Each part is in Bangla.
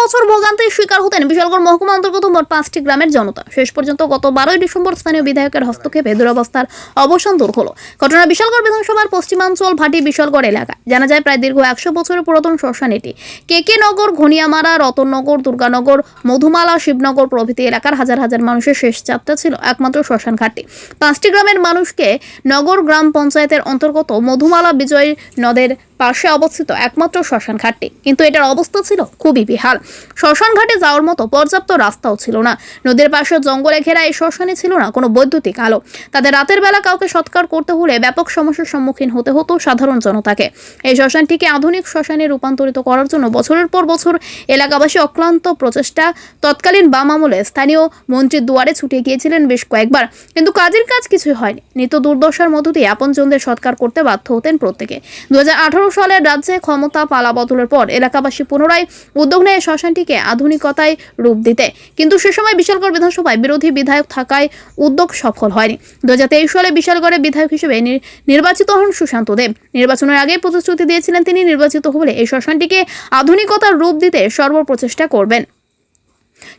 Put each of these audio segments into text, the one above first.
বছর ভোগান্তির শিকার হতেন বিশালগড় মহকুমা অন্তর্গত মোট পাঁচটি গ্রামের জনতা। শেষ পর্যন্ত গত বারোই ডিসেম্বর স্থানীয় বিধায়কের হস্তক্ষেপে দুরবস্থার অবসান দূর হলো। ঘটনা বিশালগড় বিধানসভার পশ্চিমাঞ্চল ভাটি বিশালগড় এলাকায়। জানা যায় প্রায় দীর্ঘ একশো বছরের পুরাতন শ্মশান এটি। কে কে নগর, ঘনিয়ামারা রতননগর দুর্গানগর, মধুমালা, শিবনগর প্রভৃতি এলাকার হাজার হাজার মানুষের শেষ যাত্রা ছিল একমাত্র শ্মশান ঘাটটি। পাঁচটি গ্রামের মানুষকে নগর গ্রাম পঞ্চায়েতের অন্তর্গত মধুমালা বিজয় নদের পাশে অবস্থিত একমাত্র শ্মশান ঘাটটি। কিন্তু এটার অবস্থা ছিল খুবই বেহাল। শ্মশান ঘাটে যাওয়ার মতো পর্যাপ্ত রাস্তাও ছিল না। নদীর পাশে জঙ্গলে ঘেরা এই শ্মশানে ছিল না, কোনো বৈদ্যুতিক আলো। তাদের রাতের বেলা কাউকে সৎকার করতে হলে ব্যাপক সমস্যার সম্মুখীন হতে হতো সাধারণ জনতাকে। এই শ্মশানটিকে আধুনিক শ্মশানে রূপান্তরিত করার জন্য বছরের পর বছর এলাকাবাসী অক্লান্ত প্রচেষ্টা, তৎকালীন বাম আমলে স্থানীয় মন্ত্রীর দুয়ারে ছুটে গিয়েছিলেন বেশ কয়েকবার। কিন্তু কাজের কাজ কিছুই হয়নি। নিত্য দুর্দশার মধ্য দিয়ে আপনজনদের সৎকার করতে বাধ্য হতেন প্রত্যেকে। দু হাজার আঠারো সালের রাজ্যে ক্ষমতা পালা বদলের পর এলাকাবাসী পুনরায় উদ্যোগ নেয় শ্মশানটিকে আধুনিকতায় রূপ দিতে। কিন্তু সে সময় বিশালগড় বিধানসভায় বিরোধী বিধায়ক থাকায় উদ্যোগ সফল হয়নি। দু সালে বিশালগড়ে বিধায়ক হিসেবে নির- নির্বাচিত হন সুশান্ত দেব। নির্বাচনের আগে প্রতিশ্রুতি দিয়েছিলেন তিনি নির্বাচিত হলে এই শ্মশানটিকে আধুনিকতার রূপ দিতে সর্বপ্রচেষ্টা করবেন।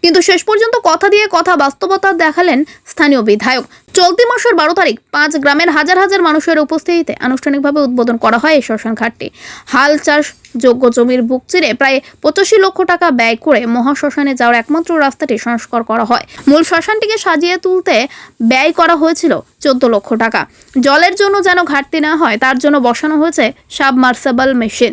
কিন্তু শেষ পর্যন্ত কথা দিয়ে কথা বাস্তবতা দেখালেন স্থানীয় বিধায়ক। চলতি মাসের বারো তারিখ পাঁচ গ্রামের হাজার হাজার মানুষের উপস্থিতিতে আনুষ্ঠানিকভাবে উদ্বোধন করা হয় এই শ্মশান ঘাটটি। হাল চাষ যোগ্য জমির বুক চিরে প্রায় পঁচাশি লক্ষ টাকা ব্যয় করে মহাশ্মশানে যাওয়ার একমাত্র রাস্তাটি সংস্কার করা হয়। মূল শ্মশানটিকে সাজিয়ে তুলতে ব্যয় করা হয়েছিল চোদ্দ লক্ষ টাকা। জলের জন্য যেন ঘাটতি না হয়, তার জন্য বসানো হয়েছে সাবমার্সেবল মেশিন।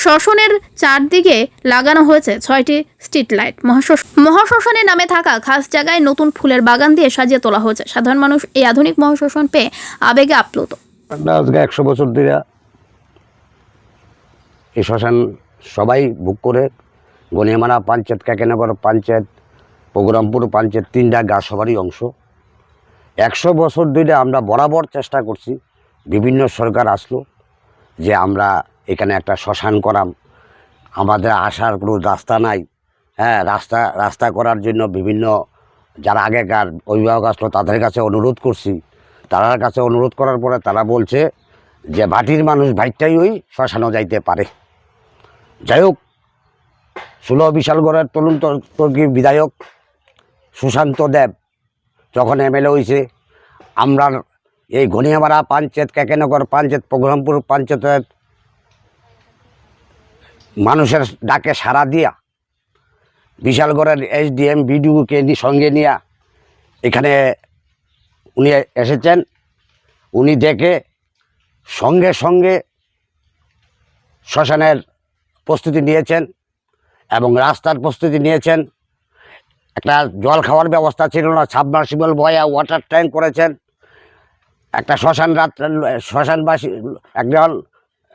শ্মশানের চারদিকে লাগানো হয়েছে ছয়টি স্ট্রিট লাইট। মহাশ্মশ- মহাশ্মশানের নামে থাকা খাস জায়গায় নতুন ফুলের বাগান দিয়ে সাজিয়ে তোলা হয়েছে। সাধারণ মানুষ এই আধুনিক মহাশ্মশান পেয়ে আবেগে আপ্লুত। একশো বছর ধরে এই শ্মশান সবাই বুক করে। গনিয়ামারা পঞ্চায়েত, কাকেনগর পঞ্চায়েত প্রোগ্রামপুর পঞ্চায়েত তিনটা গা সবারই অংশ। একশো বছর ধরে আমরা বরাবর চেষ্টা করছি। বিভিন্ন সরকার আসলো যে আমরা এখানে একটা শ্মশান করাম। আমাদের আসার কোনো রাস্তা নাই। হ্যাঁ রাস্তা রাস্তা করার জন্য বিভিন্ন যারা আগেকার অভিভাবক আসলো তাদের কাছে অনুরোধ করছি। তারার কাছে অনুরোধ করার পরে তারা বলছে যে, ভাটির মানুষ ভাইটাই ওই শ্মশানও যাইতে পারে। যাই হোক, ষোলো বিশালগড়ের তরুণ তর- তর্কী বিধায়ক সুশান্ত দেব যখন এমএলএ হয়েছে আমরা এই ঘনিয়ামারা পঞ্চায়েত, কেকেনগর পঞ্চায়েত প্রোগ্রামপুর পঞ্চায়েতের মানুষের ডাকে সাড়া দিয়া, বিশালগড়ের এসডিএম বিডিওকে সঙ্গে নিয়ে এখানে উনি এসেছেন। উনি দেখে সঙ্গে সঙ্গে শ্মশানের প্রস্তুতি নিয়েছেন এবং রাস্তার প্রস্তুতি নিয়েছেন। একটা জল খাওয়ার ব্যবস্থা ছিল না, সাবমার্সিবল বয়া ওয়াটার ট্যাঙ্ক করেছেন। একটা শ্মশান রাত্রে, শ্মশানবাসী একজন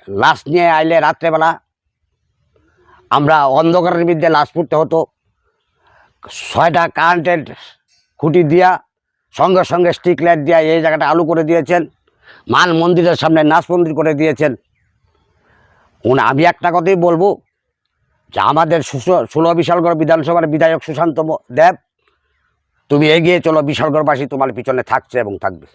লাশ নিয়ে আইলে রাত্রেবেলা আমরা অন্ধকারের বিদ্যে লাশ পুড়তে হতো। ছয়টা কারেন্টের খুঁটি দিয়া, সঙ্গে সঙ্গে স্টিক লাইট দিয়া এই জায়গাটা আলু করে দিয়েছেন মান মন্দিরের সামনে নাচ মন্দির করে দিয়েছেন। উনি, আমি একটা কথাই বলব, যে আমাদের ষোলো বিশালগড় বিধানসভার বিধায়ক সুশান্ত দেব, তুমি এগিয়ে চলো, বিশালগড়বাসী তোমার পিছনে থাকছে এবং থাকবে।